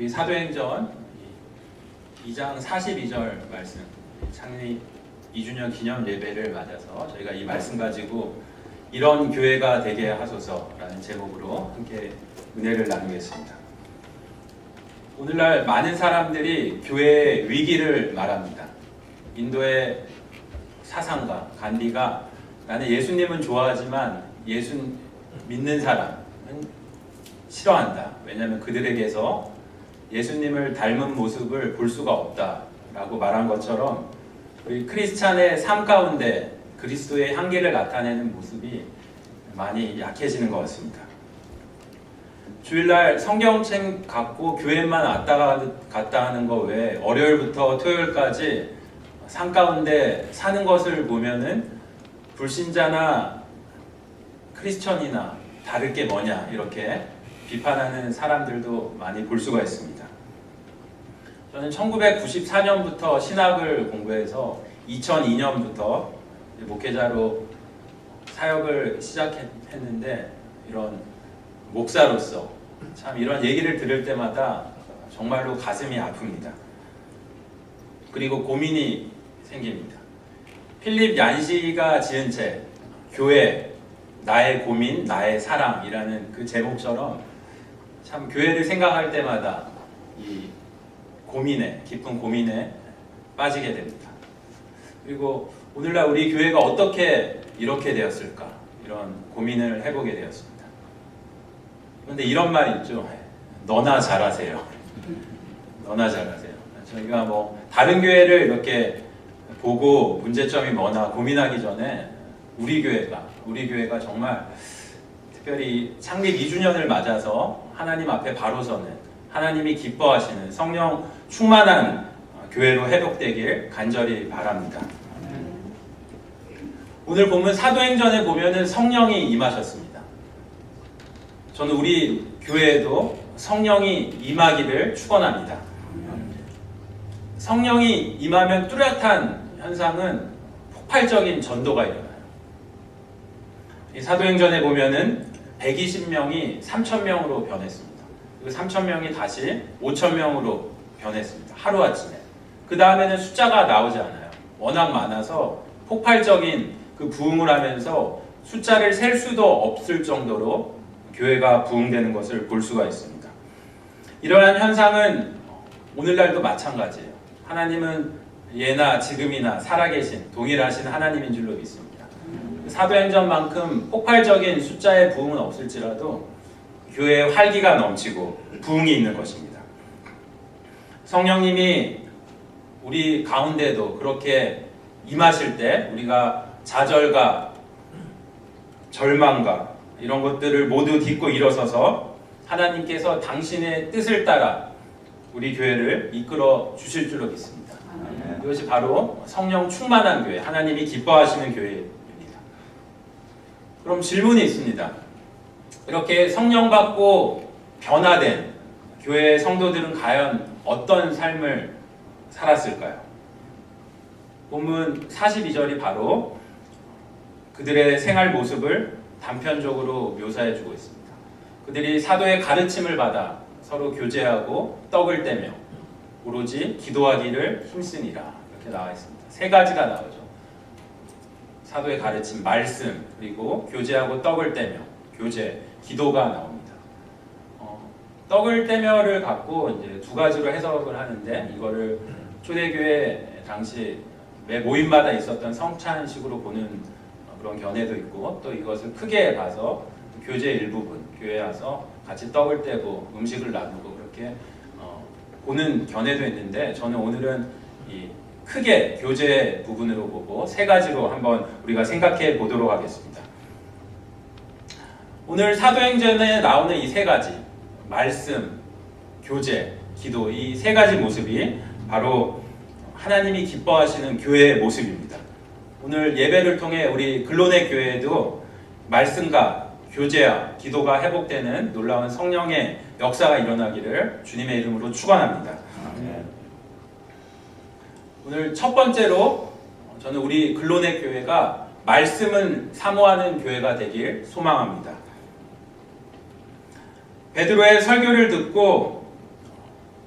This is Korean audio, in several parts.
이 사도행전 2장 42절 말씀 창립 2주년 기념 예배를 맞아서 저희가 이 말씀 가지고 이런 교회가 되게 하소서라는 제목으로 함께 은혜를 나누겠습니다. 오늘날 많은 사람들이 교회의 위기를 말합니다. 인도의 사상가 간디가 나는 예수님은 좋아하지만 예수 믿는 사람은 싫어한다. 왜냐하면 그들에게서 예수님을 닮은 모습을 볼 수가 없다라고 말한 것처럼 우리 크리스찬의 삶 가운데 그리스도의 향기를 나타내는 모습이 많이 약해지는 것 같습니다. 주일날 성경책 갖고 교회만 왔다 갔다 하는 거 외에 월요일부터 토요일까지 산 가운데 사는 것을 보면은 불신자나 크리스천이나 다를 게 뭐냐 이렇게 비판하는 사람들도 많이 볼 수가 있습니다. 저는 1994년부터 신학을 공부해서 2002년부터 목회자로 사역을 시작했는데 이런 목사로서 참 이런 얘기를 들을 때마다 정말로 가슴이 아픕니다. 그리고 고민이 생깁니다. 필립 얀시가 지은 책 교회 나의 고민 나의 사랑이라는 그 제목처럼 참 교회를 생각할 때마다 이 고민에 깊은 고민에 빠지게 됩니다. 그리고 오늘날 우리 교회가 어떻게 이렇게 되었을까 이런 고민을 해보게 되었습니다. 그런데 이런 말 있죠. 너나 잘하세요. 너나 잘하세요. 저희가 뭐 다른 교회를 이렇게 보고 문제점이 뭐나 고민하기 전에 우리 교회가 우리 교회가 정말 특별히 창립 2주년을 맞아서 하나님 앞에 바로 서는 하나님이 기뻐하시는 성령 충만한 교회로 회복되길 간절히 바랍니다. 오늘 보면 사도행전에 보면은 성령이 임하셨습니다. 저는 우리 교회에도 성령이 임하기를 축원합니다. 성령이 임하면 뚜렷한 현상은 폭발적인 전도가 일어나요. 이 사도행전에 보면은 120명이 3,000명으로 변했습니다. 그 3,000명이 다시 5,000명으로 변했습니다. 하루아침에. 그 다음에는 숫자가 나오지 않아요. 워낙 많아서 폭발적인 그 부흥을 하면서 숫자를 셀 수도 없을 정도로 교회가 부흥되는 것을 볼 수가 있습니다. 이러한 현상은 오늘날도 마찬가지예요. 하나님은 예나 지금이나 살아계신 동일하신 하나님인 줄로 믿습니다. 사도행전만큼 폭발적인 숫자의 부흥은 없을지라도 교회에 활기가 넘치고 부흥이 있는 것입니다. 성령님이 우리 가운데도 그렇게 임하실 때 우리가 좌절과 절망과 이런 것들을 모두 딛고 일어서서 하나님께서 당신의 뜻을 따라 우리 교회를 이끌어 주실 줄로 믿습니다. 이것이 바로 성령 충만한 교회, 하나님이 기뻐하시는 교회입니다. 그럼 질문이 있습니다. 이렇게 성령 받고 변화된 교회 성도들은 과연 어떤 삶을 살았을까요? 본문 42절이 바로 그들의 생활 모습을 단편적으로 묘사해 주고 있습니다. 그들이 사도의 가르침을 받아 서로 교제하고 떡을 떼며 오로지 기도하기를 힘쓰니라 이렇게 나와 있습니다. 세 가지가 나오죠. 사도의 가르침, 말씀 그리고 교제하고 떡을 떼며 교제, 기도가 나옵니다. 어, 떡을 떼며를 갖고 이제 두 가지로 해석을 하는데 이거를 초대교회 당시 매 모임마다 있었던 성찬식으로 보는 그런 견해도 있고 또 이것을 크게 봐서 교제 일부분 교회 와서 같이 떡을 떼고 음식을 나누고 그렇게 어, 보는 견해도 있는데 저는 오늘은 이 크게 교제 부분으로 보고 세 가지로 한번 우리가 생각해 보도록 하겠습니다. 오늘 사도행전에 나오는 이 세 가지 말씀, 교제, 기도 이 세 가지 모습이 바로 하나님이 기뻐하시는 교회의 모습입니다. 오늘 예배를 통해 우리 글로네 교회에도 말씀과 교제와 기도가 회복되는 놀라운 성령의 역사가 일어나기를 주님의 이름으로 축원합니다. 오늘 첫 번째로 저는 우리 글로네 교회가 말씀은 사모하는 교회가 되길 소망합니다. 베드로의 설교를 듣고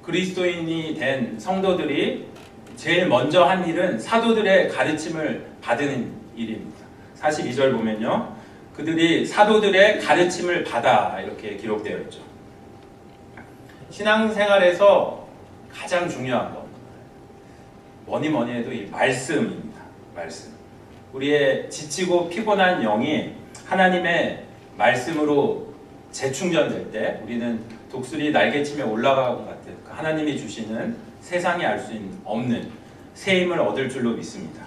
그리스도인이 된 성도들이 제일 먼저 한 일은 사도들의 가르침을 받는 일입니다. 42절 보면요. 그들이 사도들의 가르침을 받아 이렇게 기록되어 있죠. 신앙생활에서 가장 중요한 것 뭐니 뭐니 해도 이 말씀입니다. 말씀. 우리의 지치고 피곤한 영이 하나님의 말씀으로 재충전될 때 우리는 독수리 날개치며 올라가는 것 같은 그 하나님이 주시는 세상이 알 수 없는 새 힘을 얻을 줄로 믿습니다.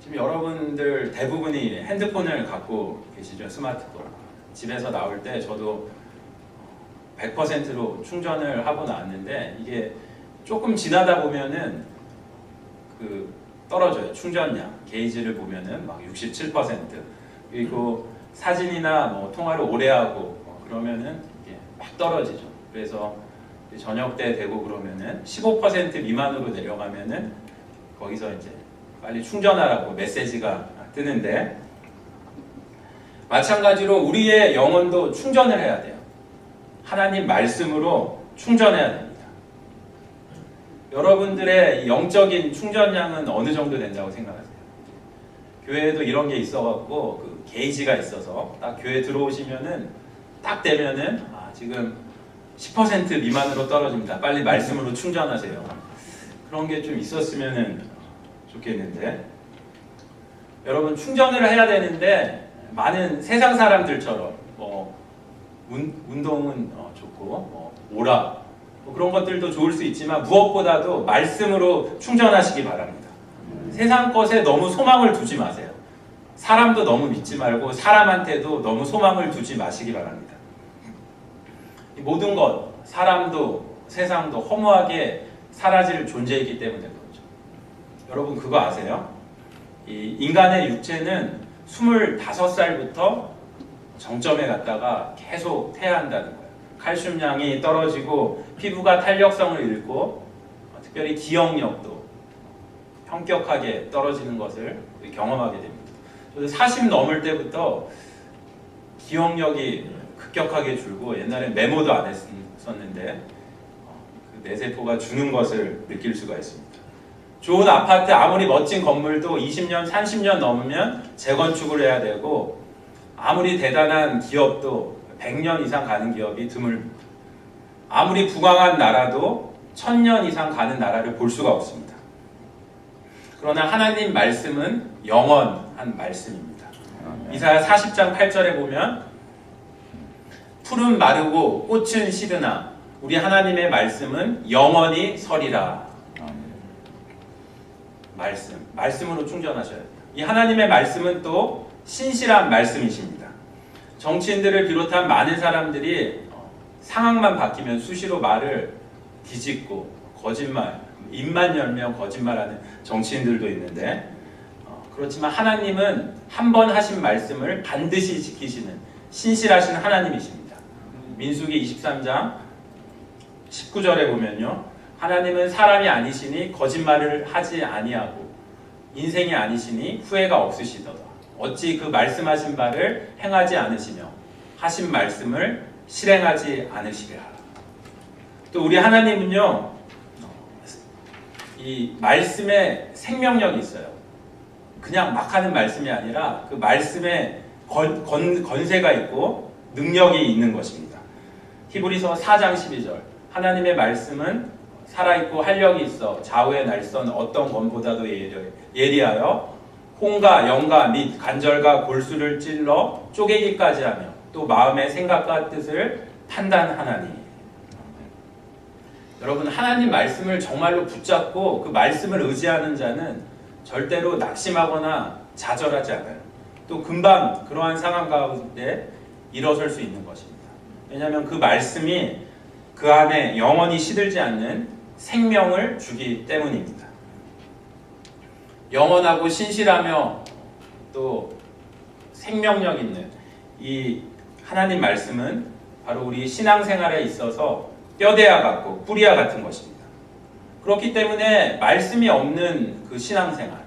지금 여러분들 대부분이 핸드폰을 갖고 계시죠 스마트폰 집에서 나올 때 저도 100%로 충전을 하고 나왔는데 이게 조금 지나다 보면은 그 떨어져요 충전량 게이지를 보면은 막 67% 그리고 사진이나 뭐 통화를 오래 하고 뭐 그러면은 이게 막 떨어지죠 그래서 저녁 때 되고 그러면은 15% 미만으로 내려가면은 거기서 이제 빨리 충전하라고 메시지가 뜨는데 마찬가지로 우리의 영혼도 충전을 해야 돼요. 하나님 말씀으로 충전해야 됩니다. 여러분들의 영적인 충전량은 어느 정도 된다고 생각하세요? 교회에도 이런 게 있어갖고 그 게이지가 있어서 딱 교회 들어오시면은 딱 되면은 아, 지금 10% 미만으로 떨어집니다. 빨리 말씀으로 충전하세요. 그런 게 좀 있었으면은 좋겠는데 여러분 충전을 해야 되는데 많은 세상 사람들처럼 뭐 운, 운동은 어, 좋고 뭐 오락 뭐 그런 것들도 좋을 수 있지만 무엇보다도 말씀으로 충전하시기 바랍니다. 세상 것에 너무 소망을 두지 마세요. 사람도 너무 믿지 말고 사람한테도 너무 소망을 두지 마시기 바랍니다. 이 모든 것, 사람도 세상도 허무하게 사라질 존재이기 때문에 그렇죠. 여러분 그거 아세요? 이 인간의 육체는 25살부터 정점에 갔다가 계속 퇴화한다는 거예요. 칼슘량이 떨어지고 피부가 탄력성을 잃고 어, 특별히 기억력도 현격하게 떨어지는 것을 경험하게 됩니다. 저도 40 넘을 때부터 기억력이 급격하게 줄고 옛날엔 메모도 안 했었는데 어, 그 뇌세포가 주는 것을 느낄 수가 있습니다. 좋은 아파트 아무리 멋진 건물도 20년, 30년 넘으면 재건축을 해야 되고 아무리 대단한 기업도 100년 이상 가는 기업이 드물입니다. 아무리 부강한 나라도 1000년 이상 가는 나라를 볼 수가 없습니다. 그러나 하나님 말씀은 영원한 말씀입니다. 이사야 40장 8절에 보면 풀은 마르고 꽃은 시드나 우리 하나님의 말씀은 영원히 서리라. 말씀, 말씀으로 충전하셔야 돼요. 이 하나님의 말씀은 또 신실한 말씀이십니다. 정치인들을 비롯한 많은 사람들이 어, 상황만 바뀌면 수시로 말을 뒤집고 거짓말, 입만 열면 거짓말하는 정치인들도 있는데 어, 그렇지만 하나님은 한 번 하신 말씀을 반드시 지키시는 신실하신 하나님이십니다. 민수기 23장 19절에 보면요. 하나님은 사람이 아니시니 거짓말을 하지 아니하고 인생이 아니시니 후회가 없으시도다. 어찌 그 말씀하신 바를 행하지 않으시며 하신 말씀을 실행하지 않으시랴. 또 우리 하나님은요. 이 말씀에 생명력이 있어요. 그냥 막 하는 말씀이 아니라 그 말씀에 건, 건, 건세가 있고 능력이 있는 것입니다. 히브리서 4장 12절 하나님의 말씀은 살아있고 활력이 있어 좌우의 날선 어떤 검보다도 예리하여 홍과 영과 및 간절과 골수를 찔러 쪼개기까지 하며 또 마음의 생각과 뜻을 판단하나니 여러분 하나님 말씀을 정말로 붙잡고 그 말씀을 의지하는 자는 절대로 낙심하거나 좌절하지 않아요. 또 금방 그러한 상황 가운데 일어설 수 있는 것입니다. 왜냐하면 그 말씀이 그 안에 영원히 시들지 않는 생명을 주기 때문입니다. 영원하고 신실하며 또 생명력 있는 이 하나님 말씀은 바로 우리 신앙생활에 있어서 뼈대와 같고 뿌리와 같은 것입니다. 그렇기 때문에 말씀이 없는 그 신앙생활,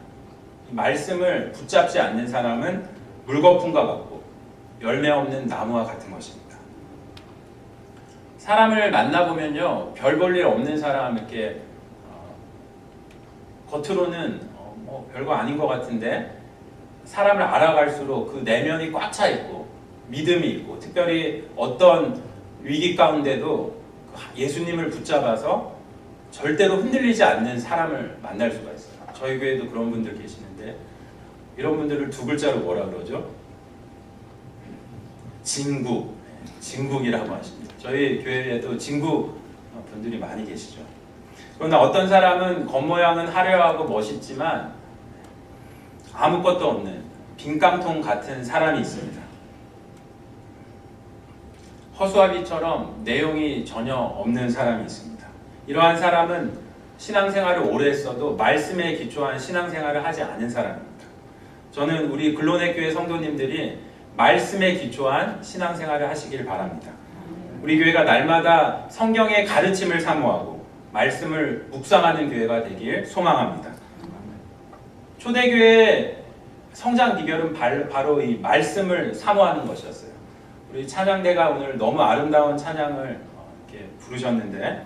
말씀을 붙잡지 않는 사람은 물거품과 같고 열매 없는 나무와 같은 것입니다. 사람을 만나보면요, 별 볼 일 없는 사람 이렇게 어, 겉으로는 어, 뭐 별거 아닌 것 같은데 사람을 알아갈수록 그 내면이 꽉 차 있고 믿음이 있고 특별히 어떤 위기 가운데도 그 예수님을 붙잡아서 절대로 흔들리지 않는 사람을 만날 수가 있어요. 저희 교회도 그런 분들 계시는데 이런 분들을 두 글자로 뭐라 그러죠? 진국, 진국이라고 하십니다. 저희 교회에도 진국 분들이 많이 계시죠. 그러나 어떤 사람은 겉모양은 화려하고 멋있지만 아무것도 없는 빈깡통 같은 사람이 있습니다. 허수아비처럼 내용이 전혀 없는 사람이 있습니다. 이러한 사람은 신앙생활을 오래 했어도 말씀에 기초한 신앙생활을 하지 않은 사람입니다. 저는 우리 글로넷 교회 성도님들이 말씀에 기초한 신앙생활을 하시길 바랍니다. 우리 교회가 날마다 성경의 가르침을 사모하고 말씀을 묵상하는 교회가 되길 소망합니다. 초대교회의 성장 비결은 바로 이 말씀을 사모하는 것이었어요. 우리 찬양대가 오늘 너무 아름다운 찬양을 이렇게 부르셨는데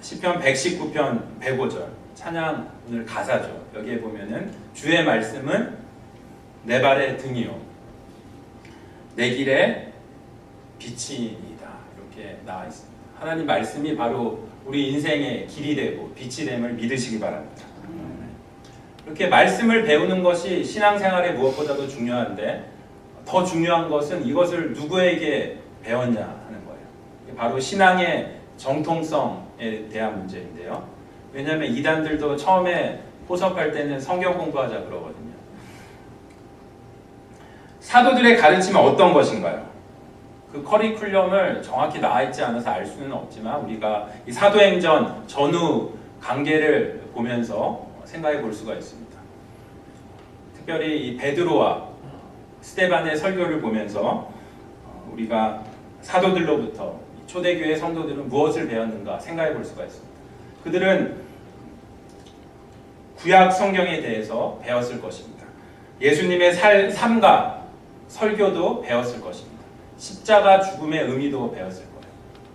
시편 119편 105절 찬양 오늘 가사죠. 여기에 보면은 주의 말씀은 내 발의 등이요 내 길에 빛이니다 이렇게 나와 있습니다. 하나님 말씀이 바로 우리 인생의 길이 되고 빛이 됨을 믿으시기 바랍니다. 이렇게 말씀을 배우는 것이 신앙생활에 무엇보다도 중요한데 더 중요한 것은 이것을 누구에게 배웠냐 하는 거예요. 바로 신앙의 정통성에 대한 문제인데요. 왜냐하면 이단들도 처음에 포섭할 때는 성경 공부하자 그러거든요. 사도들의 가르침은 어떤 것인가요? 그 커리큘럼을 정확히 나와 있지 않아서 알 수는 없지만 우리가 이 사도행전 전후 관계를 보면서 생각해 볼 수가 있습니다. 특별히 이 베드로와 스테반의 설교를 보면서 우리가 사도들로부터 초대교회 성도들은 무엇을 배웠는가 생각해 볼 수가 있습니다. 그들은 구약 성경에 대해서 배웠을 것입니다. 예수님의 살, 삶과 설교도 배웠을 것입니다. 십자가 죽음의 의미도 배웠을 거예요.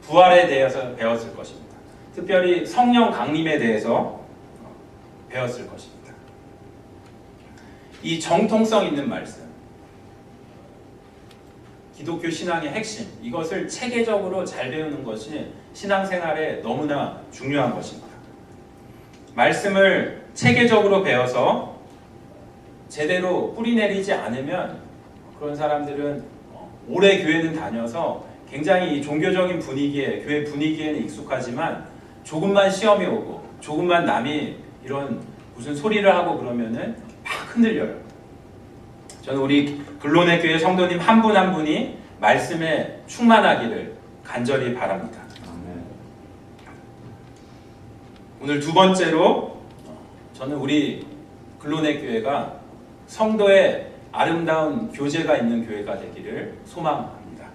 부활에 대해서 배웠을 것입니다. 특별히 성령 강림에 대해서 배웠을 것입니다. 이 정통성 있는 말씀, 기독교 신앙의 핵심, 이것을 체계적으로 잘 배우는 것이 신앙생활에 너무나 중요한 것입니다. 말씀을 체계적으로 배워서 제대로 뿌리내리지 않으면 그런 사람들은 오래 교회는 다녀서 굉장히 종교적인 분위기에 교회 분위기에는 익숙하지만 조금만 시험이 오고 조금만 남이 이런 무슨 소리를 하고 그러면은 막 흔들려요. 저는 우리 글로네 교회 성도님 한 분 한 분이 말씀에 충만하기를 간절히 바랍니다. 오늘 두 번째로 저는 우리 글로네 교회가 성도의 아름다운 교제가 있는 교회가 되기를 소망합니다.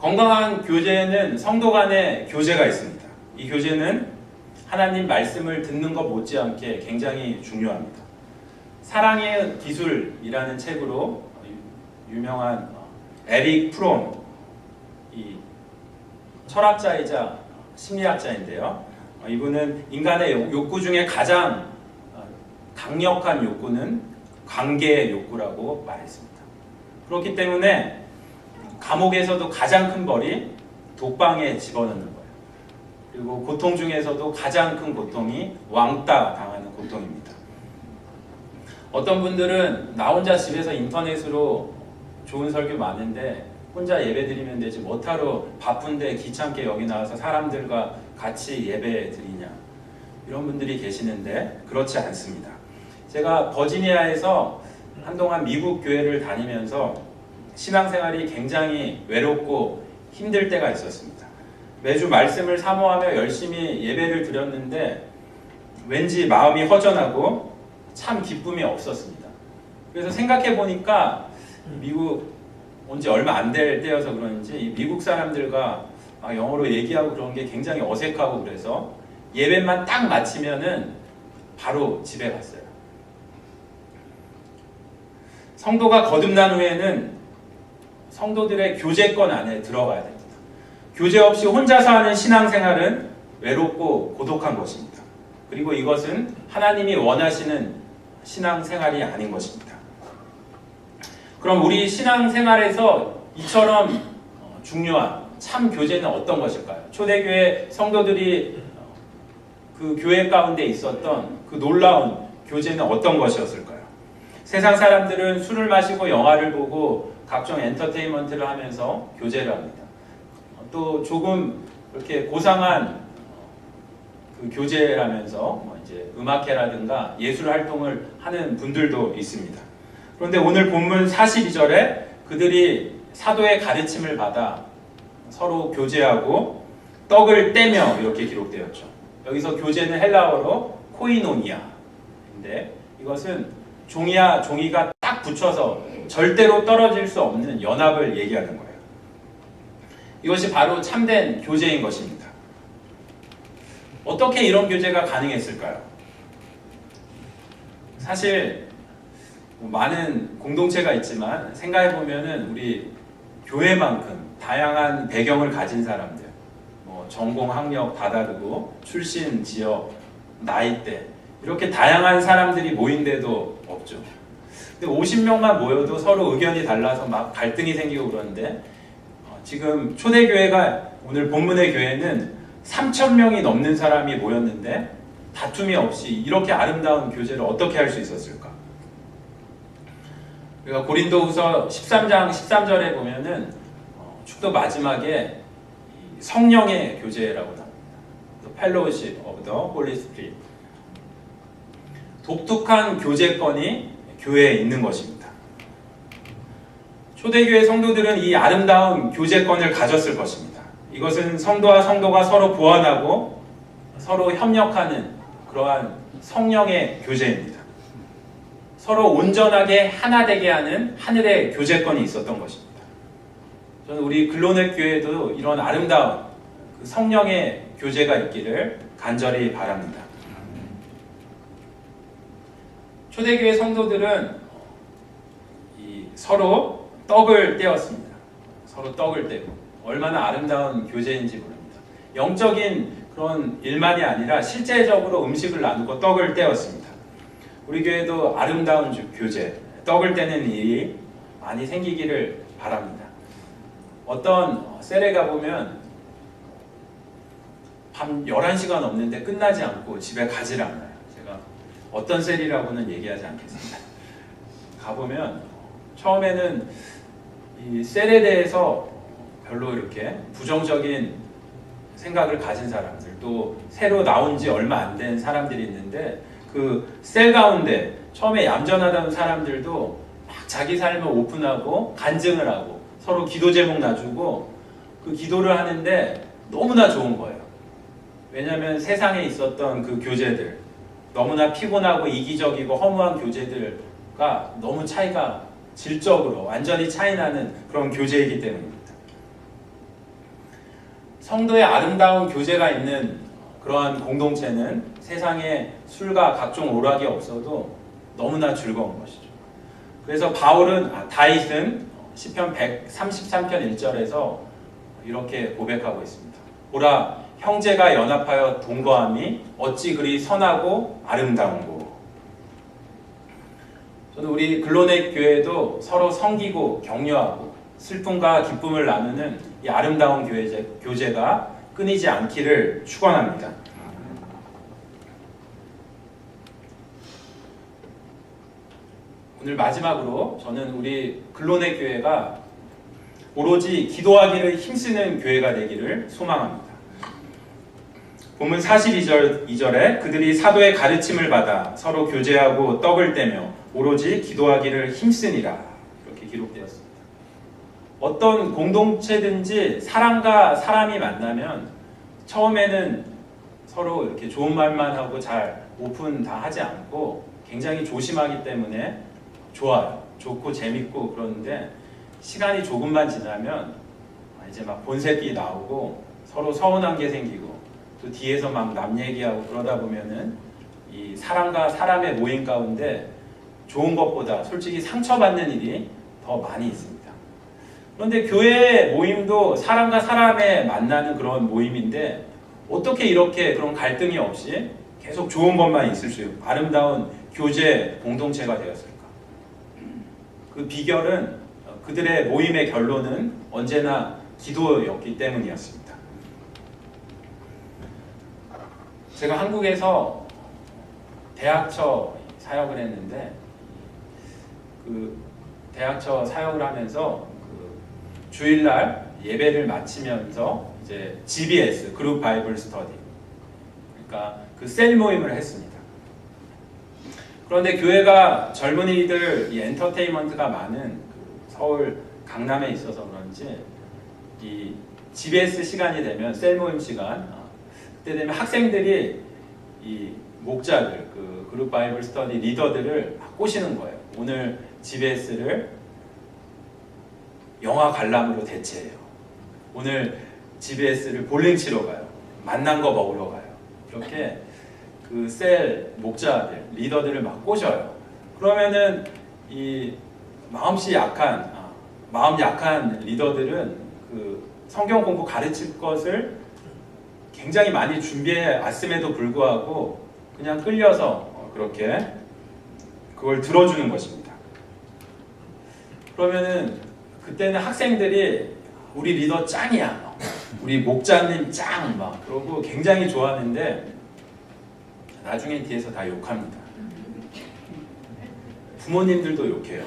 건강한 교제는 성도 간의 교제가 있습니다. 이 교제는 하나님 말씀을 듣는 것 못지않게 굉장히 중요합니다. 사랑의 기술이라는 책으로 유명한 에릭 프롬 이 철학자이자 심리학자인데요. 이분은 인간의 욕구 중에 가장 강력한 욕구는 관계의 욕구라고 말했습니다. 그렇기 때문에 감옥에서도 가장 큰 벌이 독방에 집어넣는. 그리고 고통 중에서도 가장 큰 고통이 왕따 당하는 고통입니다. 어떤 분들은 나 혼자 집에서 인터넷으로 좋은 설교 많은데 혼자 예배 드리면 되지 못하러 바쁜데 귀찮게 여기 나와서 사람들과 같이 예배 드리냐 이런 분들이 계시는데 그렇지 않습니다. 제가 버지니아에서 한동안 미국 교회를 다니면서 신앙생활이 굉장히 외롭고 힘들 때가 있었습니다. 매주 말씀을 사모하며 열심히 예배를 드렸는데 왠지 마음이 허전하고 참 기쁨이 없었습니다. 그래서 생각해 보니까 미국 온 지 얼마 안 될 때여서 그런지 미국 사람들과 아, 영어로 얘기하고 그런 게 굉장히 어색하고 그래서 예배만 딱 마치면은 바로 집에 갔어요. 성도가 거듭난 후에는 성도들의 교제권 안에 들어가야 됩니다. 교제 없이 혼자서 하는 신앙생활은 외롭고 고독한 것입니다. 그리고 이것은 하나님이 원하시는 신앙생활이 아닌 것입니다. 그럼 우리 신앙생활에서 이처럼 어, 중요한 참 교제는 어떤 것일까요? 초대교회 성도들이 어, 그 교회 가운데 있었던 그 놀라운 교제는 어떤 것이었을까요? 세상 사람들은 술을 마시고 영화를 보고 각종 엔터테인먼트를 하면서 교제를 합니다. 어, 또 조금 이렇게 고상한 그 교제라면서 뭐 이제 음악회라든가 예술 활동을 하는 분들도 있습니다. 그런데 오늘 본문 42절에 그들이 사도의 가르침을 받아 서로 교제하고 떡을 떼며 이렇게 기록되었죠. 여기서 교제는 헬라어로 코이노니아인데 이것은 종이와 종이가 딱 붙여서 절대로 떨어질 수 없는 연합을 얘기하는 거예요. 이것이 바로 참된 교제인 것입니다. 어떻게 이런 교제가 가능했을까요? 사실 뭐 많은 공동체가 있지만 생각해 보면은 우리 교회만큼 다양한 배경을 가진 사람들, 뭐 전공 학력 다 다르고 출신 지역, 나이대 이렇게 다양한 사람들이 모인 데도 없죠. 근데 50명만 모여도 서로 의견이 달라서 막 갈등이 생기고 그러는데 어, 지금 초대교회가 오늘 본문의 교회는 3천 명이 넘는 사람이 모였는데 다툼이 없이 이렇게 아름다운 교제를 어떻게 할 수 있었을까? 우리가 고린도후서 13장 13절에 보면은 어, 축도 마지막에 이 성령의 교제라고 나옵니다. Fellowship of the Holy Spirit. 독특한 교제권이 교회에 있는 것입니다. 초대교회 성도들은 이 아름다운 교제권을 가졌을 것입니다. 이것은 성도와 성도가 서로 보완하고 서로 협력하는 그러한 성령의 교제입니다. 서로 온전하게 하나 되게 하는 하늘의 교제권이 있었던 것입니다. 저는 우리 글로넷 교회도 이런 아름다운 그 성령의 교제가 있기를 간절히 바랍니다. 초대교회 성도들은 이 서로 떡을 떼었습니다. 서로 떡을 떼고 얼마나 아름다운 교제인지 모릅니다. 영적인 그런 일만이 아니라 실제적으로 음식을 나누고 떡을 떼었습니다. 우리 교회도 아름다운 주- 교제, 떡을 떼는 일이 많이 생기기를 바랍니다. 어떤 셀에 가보면 밤 11시가 넘는데 끝나지 않고 집에 가질 않아요. 제가 어떤 셀이라고는 얘기하지 않겠습니다. 가보면 처음에는 이 셀에 대해서 별로 이렇게 부정적인 생각을 가진 사람들 또 새로 나온 지 얼마 안 된 사람들이 있는데 그 셀 가운데 처음에 얌전하다는 사람들도 막 자기 삶을 오픈하고 간증을 하고 서로 기도 제목 놔주고 그 기도를 하는데 너무나 좋은 거예요. 왜냐하면 세상에 있었던 그 교제들 너무나 피곤하고 이기적이고 허무한 교제들과 너무 차이가 질적으로 완전히 차이나는 그런 교제이기 때문입니다. 성도의 아름다운 교제가 있는 그러한 공동체는 세상에 술과 각종 오락이 없어도 너무나 즐거운 것이죠. 그래서 바울은 아, 다윗은 시편 133편 1절에서 이렇게 고백하고 있습니다. 보라 형제가 연합하여 동거함이 어찌 그리 선하고 아름다운고. 저는 우리 글로넷 교회도 서로 섬기고 격려하고 슬픔과 기쁨을 나누는 이 아름다운 교제, 교제가 끊이지 않기를 축원합니다. 오늘 마지막으로 저는 우리 글로넷 교회가 오로지 기도하기를 힘쓰는 교회가 되기를 소망합니다. 본문 42절 2절에 그들이 사도의 가르침을 받아 서로 교제하고 떡을 떼며 오로지 기도하기를 힘쓰니라 이렇게 기록되었습니다. 어떤 공동체든지 사람과 사람이 만나면 처음에는 서로 이렇게 좋은 말만 하고 잘 오픈 다 하지 않고 굉장히 조심하기 때문에 좋아요. 좋고 재밌고 그러는데 시간이 조금만 지나면 이제 막 본색이 나오고 서로 서운한 게 생기고 또 뒤에서 막 남 얘기하고 그러다 보면은 이 사람과 사람의 모임 가운데 좋은 것보다 솔직히 상처받는 일이 더 많이 있습니다. 그런데 교회 모임도 사람과 사람의 만나는 그런 모임인데 어떻게 이렇게 그런 갈등이 없이 계속 좋은 것만 있을 수 있고 아름다운 교제 공동체가 되었을까? 그 비결은 그들의 모임의 결론은 언제나 기도였기 때문이었습니다. 제가 한국에서 대학처 사역을 했는데 그 대학처 사역을 하면서 그 주일날 예배를 마치면서 이제 GBS 그룹 바이블 스터디 그러니까 그 셀 모임을 했습니다. 그런데 교회가 젊은이들 이 엔터테인먼트가 많은 그 서울 강남에 있어서 그런지 이 GBS 시간이 되면 셀 모임 시간 어, 그때 되면 학생들이 이 목자들 그 그룹 바이블 스터디 리더들을 막 꼬시는 거예요. 오늘 GBS를 영화 관람으로 대체해요. 오늘 GBS를 볼링 치러 가요. 만난 거 먹으러 가요. 이렇게 그 셀 목자들 리더들을 막 꼬셔요. 그러면은 이 마음씨 약한 아, 마음 약한 리더들은 그 성경 공부 가르칠 것을 굉장히 많이 준비해 왔음에도 불구하고 그냥 끌려서 어, 그렇게 그걸 들어주는 것입니다. 그러면은 그때는 학생들이 우리 리더 짱이야. 우리 목자님 짱! 막 그러고 굉장히 좋아하는데 나중에 뒤에서 다 욕합니다. 부모님들도 욕해요.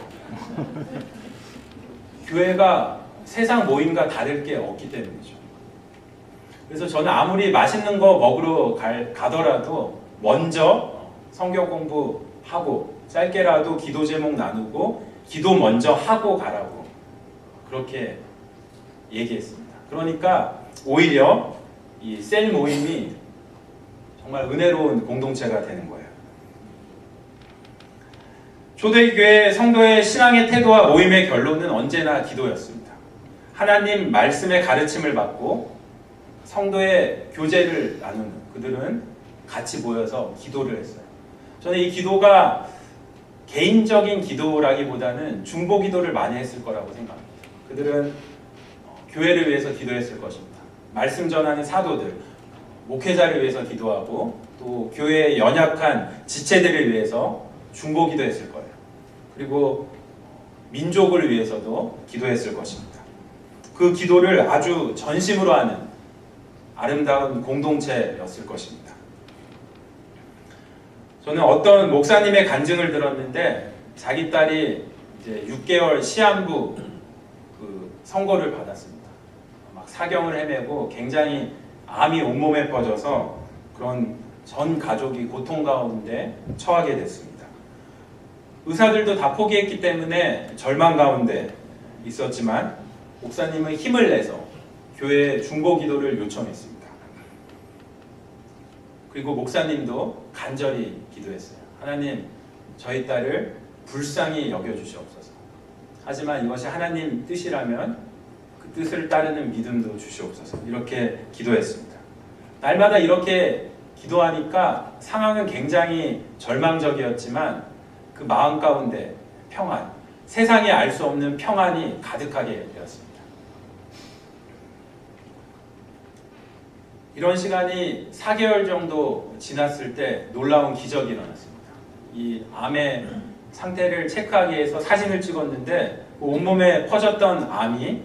교회가 세상 모임과 다를 게 없기 때문이죠. 그래서 저는 아무리 맛있는 거 먹으러 갈, 가더라도 먼저 성경 공부하고 짧게라도 기도 제목 나누고 기도 먼저 하고 가라고 그렇게 얘기했습니다. 그러니까 오히려 이 셀 모임이 정말 은혜로운 공동체가 되는 거예요. 초대교회 성도의 신앙의 태도와 모임의 결론은 언제나 기도였습니다. 하나님 말씀의 가르침을 받고 성도의 교제를 나누는 그들은 같이 모여서 기도를 했어요. 저는 이 기도가 개인적인 기도라기보다는 중보 기도를 많이 했을 거라고 생각합니다. 그들은 어, 교회를 위해서 기도했을 것입니다. 말씀 전하는 사도들, 목회자를 위해서 기도하고 또 교회의 연약한 지체들을 위해서 중보 기도했을 거예요. 그리고 민족을 위해서도 기도했을 것입니다. 그 기도를 아주 전심으로 하는 아름다운 공동체였을 것입니다. 저는 어떤 목사님의 간증을 들었는데 자기 딸이 이제 6개월 시한부 그 선고를 받았습니다. 막 사경을 헤매고 굉장히 암이 온몸에 퍼져서 그런 전 가족이 고통 가운데 처하게 됐습니다. 의사들도 다 포기했기 때문에 절망 가운데 있었지만 목사님은 힘을 내서 교회 중보 기도를 요청했습니다. 그리고 목사님도 간절히 기도했어요. 하나님, 저희 딸을 불쌍히 여겨주시옵소서. 하지만 이것이 하나님 뜻이라면 그 뜻을 따르는 믿음도 주시옵소서. 이렇게 기도했습니다. 날마다 이렇게 기도하니까 상황은 굉장히 절망적이었지만 그 마음 가운데 평안, 세상에 알수 없는 평안이 가득하게 되었습니다. 이런 시간이 4개월 정도 지났을 때 놀라운 기적이 일어났습니다. 이 암의 상태를 체크하기 위해서 사진을 찍었는데 그 온몸에 퍼졌던 암이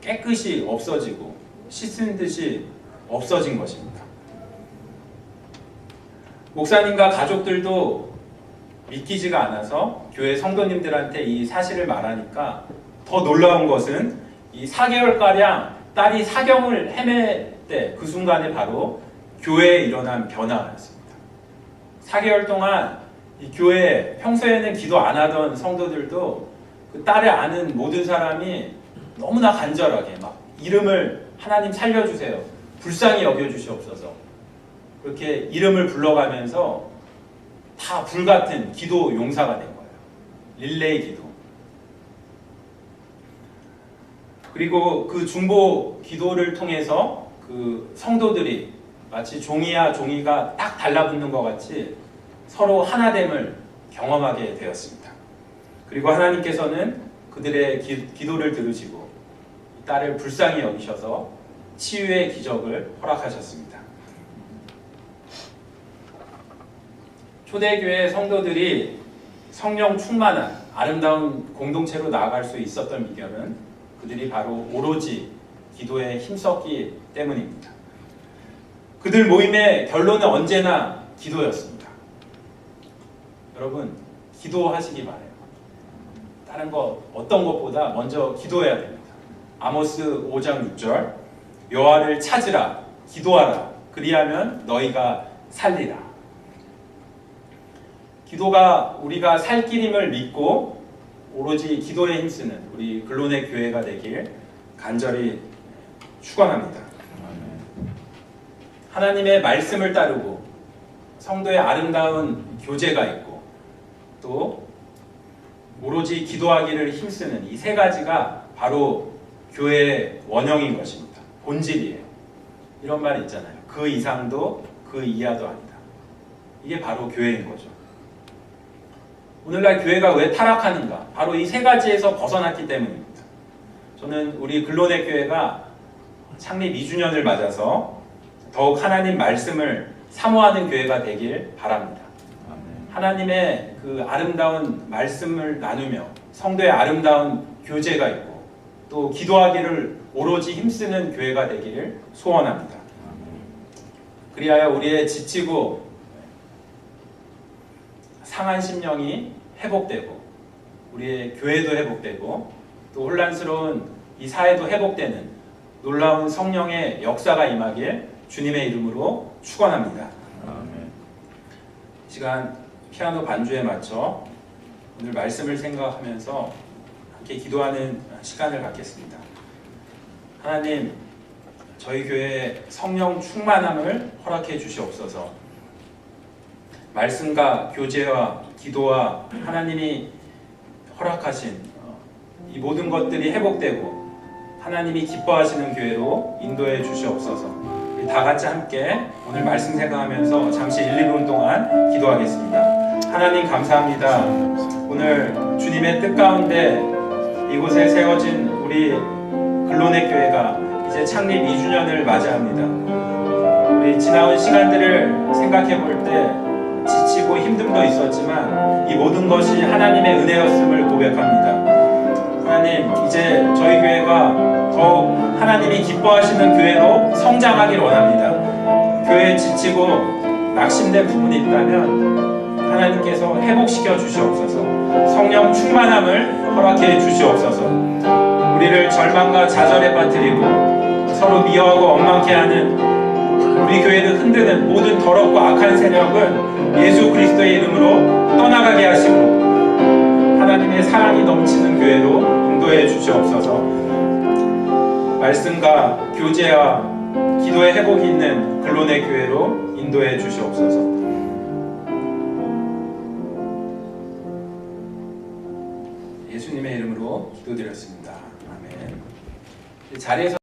깨끗이 없어지고 씻은 듯이 없어진 것입니다. 목사님과 가족들도 믿기지가 않아서 교회 성도님들한테 이 사실을 말하니까 더 놀라운 것은 이 4개월가량 딸이 사경을 헤맬 때 그 순간에 바로 교회에 일어난 변화였습니다. 4개월 동안 이 교회 평소에는 기도 안 하던 성도들도 그 딸을 아는 모든 사람이 너무나 간절하게 막 이름을 하나님 살려주세요. 불쌍히 여겨주시옵소서. 그렇게 이름을 불러가면서 다 불같은 기도 용사가 된 거예요. 릴레이 기도. 그리고 그 중보 기도를 통해서 그 성도들이 마치 종이와 종이가 딱 달라붙는 것 같이 서로 하나됨을 경험하게 되었습니다. 그리고 하나님께서는 그들의 기, 기도를 들으시고 딸을 불쌍히 여기셔서 치유의 기적을 허락하셨습니다. 초대교회 성도들이 성령 충만한 아름다운 공동체로 나아갈 수 있었던 비결은 그들이 바로 오로지 기도에 힘썼기 때문입니다. 그들 모임의 결론은 언제나 기도였습니다. 여러분, 기도하시기 바래요. 다른 것 어떤 것보다 먼저 기도해야 됩니다. 아모스 5장 6절 여호와를 찾으라 기도하라 그리하면 너희가 살리라. 기도가 우리가 살 길임을 믿고 오로지 기도에 힘쓰는 우리 글론의 교회가 되길 간절히 축원합니다. 하나님의 말씀을 따르고 성도의 아름다운 교제가 있고 또 오로지 기도하기를 힘쓰는 이 세 가지가 바로 교회의 원형인 것입니다. 본질이에요. 이런 말이 있잖아요. 그 이상도 그 이하도 아니다. 이게 바로 교회인 거죠. 오늘날 교회가 왜 타락하는가? 바로 이 세 가지에서 벗어났기 때문입니다. 저는 우리 글로네 교회가 창립 2주년을 맞아서 더욱 하나님 말씀을 사모하는 교회가 되길 바랍니다. 하나님의 그 아름다운 말씀을 나누며 성도의 아름다운 교제가 있고 또 기도하기를 오로지 힘쓰는 교회가 되기를 소원합니다. 그리하여 우리의 지치고 상한 심령이 회복되고 우리의 교회도 회복되고 또 혼란스러운 이 사회도 회복되는 놀라운 성령의 역사가 임하길 주님의 이름으로 축원합니다. 이 시간 피아노 반주에 맞춰 오늘 말씀을 생각하면서 함께 기도하는 시간을 갖겠습니다. 하나님, 저희 교회에 성령 충만함을 허락해 주시옵소서. 말씀과 교제와 기도와 하나님이 허락하신 어, 이 모든 것들이 회복되고 하나님이 기뻐하시는 교회로 인도해 주시옵소서. 다 같이 함께 오늘 말씀 생각하면서 잠시 1, 2분 동안 기도하겠습니다. 하나님 감사합니다. 오늘 주님의 뜻 가운데 이곳에 세워진 우리 글로네 교회가 이제 창립 2주년을 맞이합니다. 우리 지나온 시간들을 생각해 볼 때 지치고 힘듦도 있었지만 이 모든 것이 하나님의 은혜였음을 고백합니다. 하나님, 이제 저희 교회가 더욱 하나님이 기뻐하시는 교회로 성장하길 원합니다. 교회에 지치고 낙심된 부분이 있다면 하나님께서 회복시켜 주시옵소서. 성령 충만함을 허락해 주시옵소서. 우리를 절망과 좌절에 빠뜨리고 서로 미워하고 엉망케 하는 우리 교회를 흔드는 모든 더럽고 악한 세력은 예수 그리스도의 이름으로 떠나가게 하시고 하나님의 사랑이 넘치는 교회로 인도해 주시옵소서. 말씀과 교제와 기도의 회복이 있는 글론의 교회로 인도해 주시옵소서. 예수님의 이름으로 기도드렸습니다. 아멘. 자리에서